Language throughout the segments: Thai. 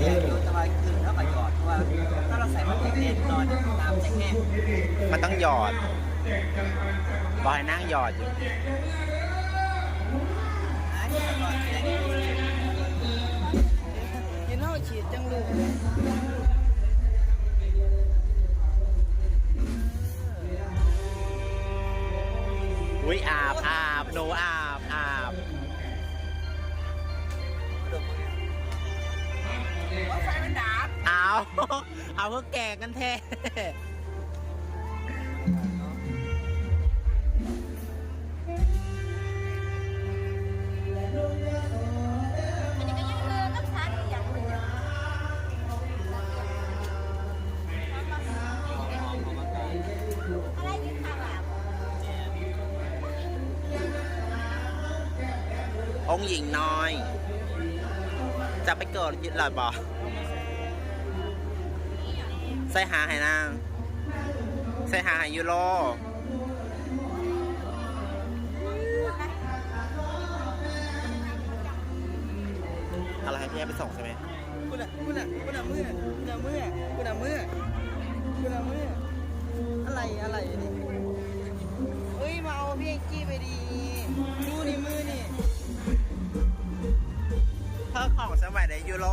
แยกอยู่แต่ว่าคือเท่ากับหยอดเพราะว่าถ้าเราใส่มันแน่นๆนอนน้ำจะแห้งมันต้องหยอดบอกให้นั่งหยอดอยู่ อันนี้ก็แห้งเห็นเท่าฉีดจังเลยอุ้ยอาบอาบหนูอาบอาบ เอาเอาเพื่อแก่กันแท้อันนี้ก็ยังคือกับซันอย่างหนึ่งอะไรที่ทำอะองค์หญิงน้อย จะไปเกิดยึดหลอดบอ ใส่หาให้นางใส่หาให้ยูโรอะไรให้พี่แอฟไปส่งใช่ไหมคุณอะคุณอะคุณอะเมื่อคุณอะเมื่อคุณอะเมื่อคุณอะเมื่ออะไรอะไรนี่เฮ้ยมาเอาพี่เอ็กกี้ไปดีดูนี่มือนี่เพิ่มของสมัยในยูโร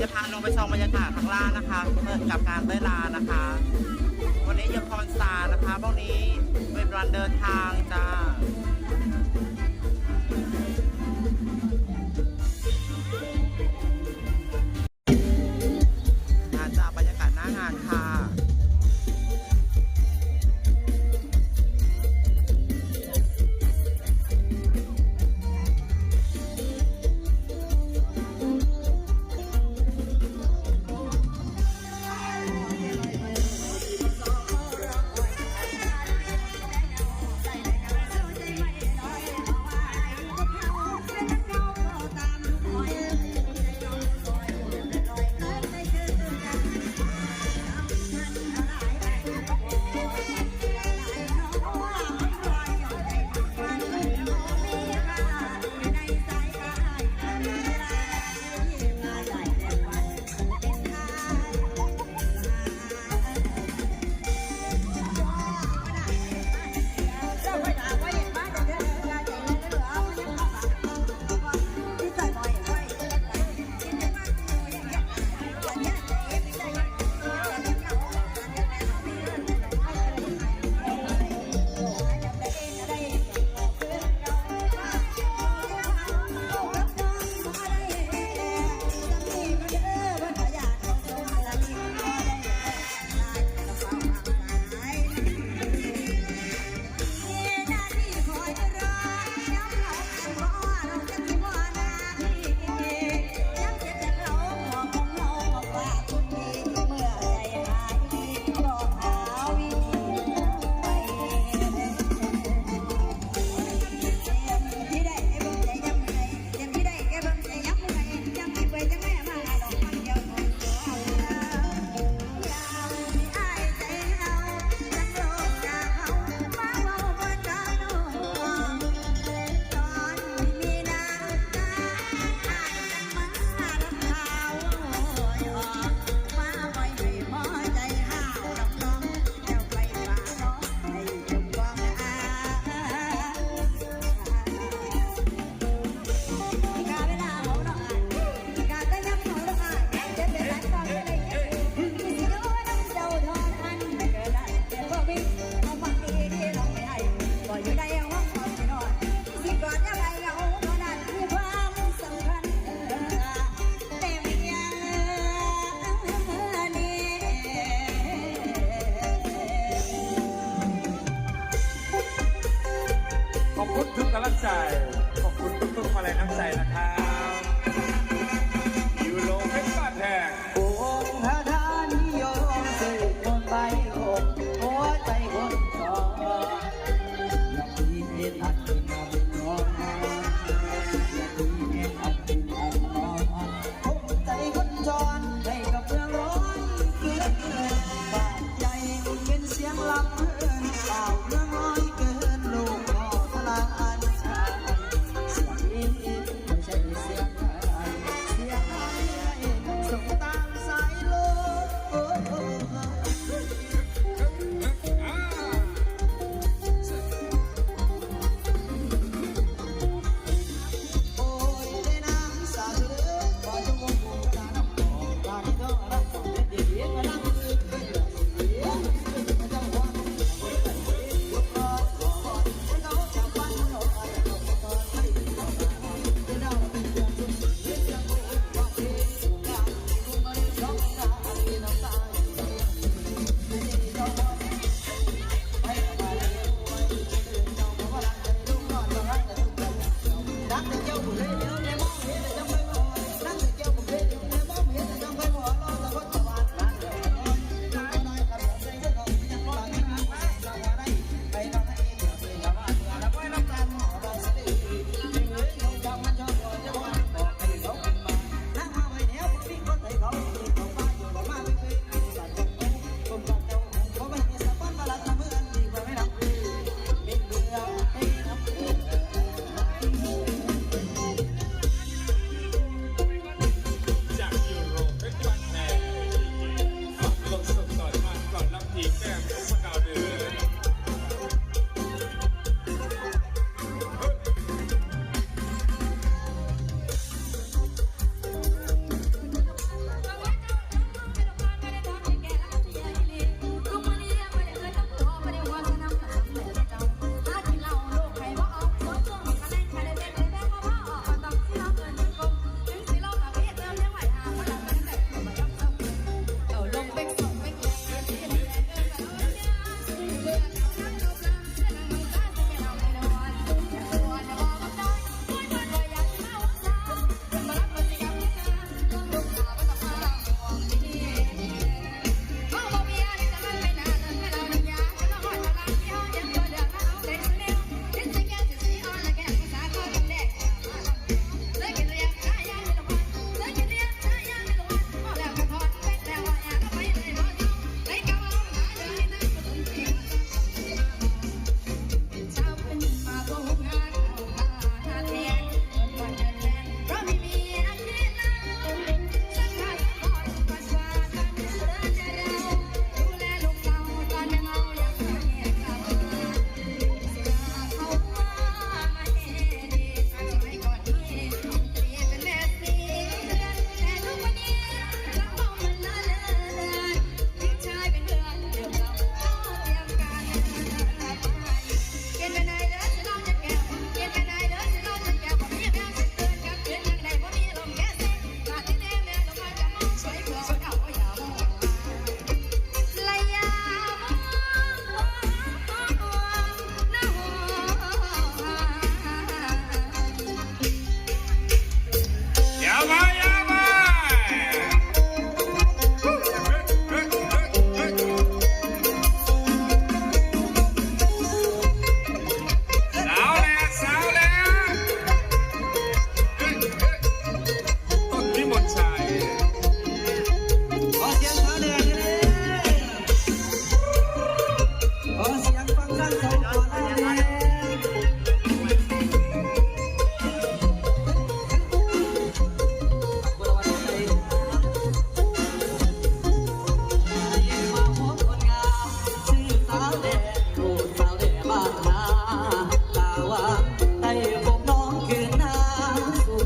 จะพาลงไปชมบรรยากาศข้างล่างนะคะเพื่อกับการเต้นลานะคะ วันนี้ยังพรซาร์นะคะพวกนี้เป็นวันเดินทางจ้า อ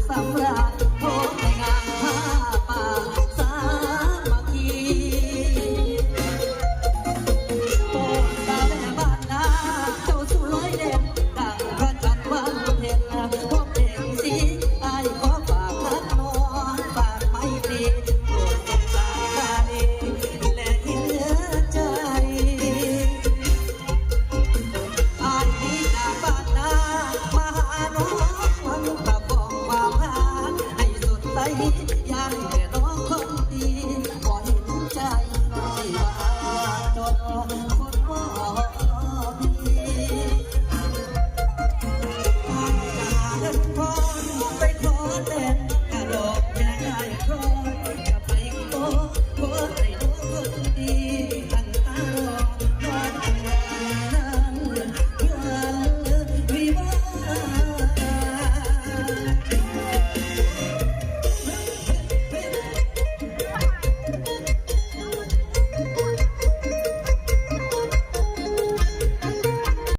散会